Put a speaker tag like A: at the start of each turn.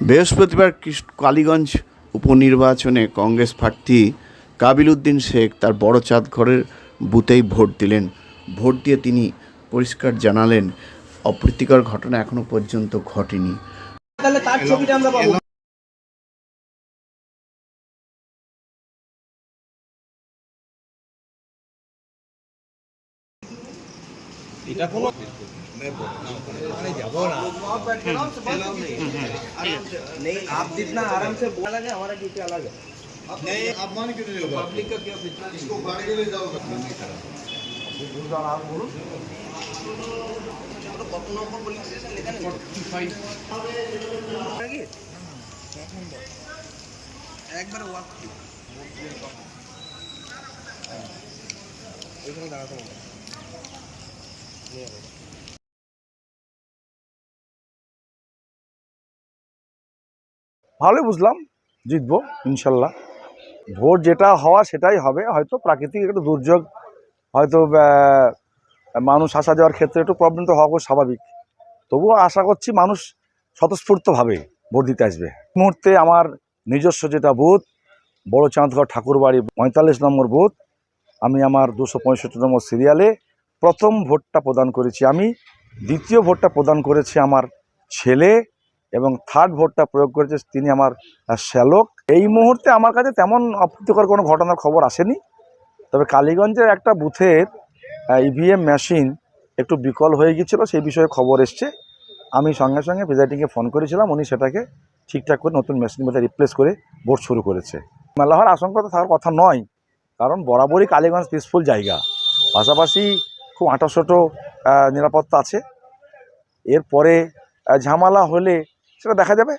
A: বৃহস্পতিবার কালীগঞ্জ উপনির্বাচনে কংগ্রেস প্রার্থী কাবিল উদ্দিন শেখ তার বড় চাঁদঘরের বুথেই ভোট দিলেন। ভোট দিয়ে তিনি পরিষ্কার জানালেন, অপ্রীতিকর ঘটনা এখনও পর্যন্ত ঘটেনি।
B: তাহলে তার ছবিটা আমরা এটা কোনো नहीं आप जितना आराम से बोला लगे हमारा ड्यूटी अलग है
C: नहीं आप मान क्यों नहीं होगा
B: पब्लिक का क्या बिजनेस
C: इसको गाड़ी के लिए जाओ
B: একবার ওয়াক এখানে দাঁড়াতে হবে
D: ভালোই বুঝলাম, জিতবো, ইনশাল্লাহ। ভোট যেটা হওয়া সেটাই হবে, হয়তো প্রাকৃতিক একটু দুর্যোগ, হয়তো মানুষ আসা যাওয়ার ক্ষেত্রে একটু প্রবলেম তো হওয়া স্বাভাবিক। তবুও আশা করছি মানুষ স্বতঃস্ফূর্তভাবে ভোট দিতে আসবে। মুহূর্তে আমার নিজস্ব যেটা বুথ বড় চাঁদগড় ঠাকুরবাড়ি পঁয়তাল্লিশ নম্বর বুথ, আমি আমার দুশো পঁয়ষট্টি নম্বর সিরিয়ালে প্রথম ভোটটা প্রদান করেছি আমি, দ্বিতীয় ভোটটা প্রদান করেছি আমার ছেলে এবং থার্ড ভোটটা প্রয়োগ করেছে তিনি আমার শ্যালক। এই মুহূর্তে আমার কাছে তেমন অপ্রীতিকর কোনো ঘটনার খবর আসেনি। তবে কালীগঞ্জের একটা বুথের ইভিএম মেশিন একটু বিকল হয়ে গিয়েছিল, সেই বিষয়ে খবর এসছে। আমি সঙ্গে সঙ্গে প্রেজাইডিংকে ফোন করেছিলাম, উনি সেটাকে ঠিকঠাক করে নতুন মেশিন মধ্যে রিপ্লেস করে ভোট শুরু করেছে। মেলা হওয়ার আশঙ্কা তো থাকার কথা নয়, কারণ বরাবরই কালীগঞ্জ পিসফুল জায়গা। পাশাপাশি খুব আঁটাশোটো নিরাপত্তা আছে। এরপরে ঝামেলা হলে সেটা দেখা যাবে।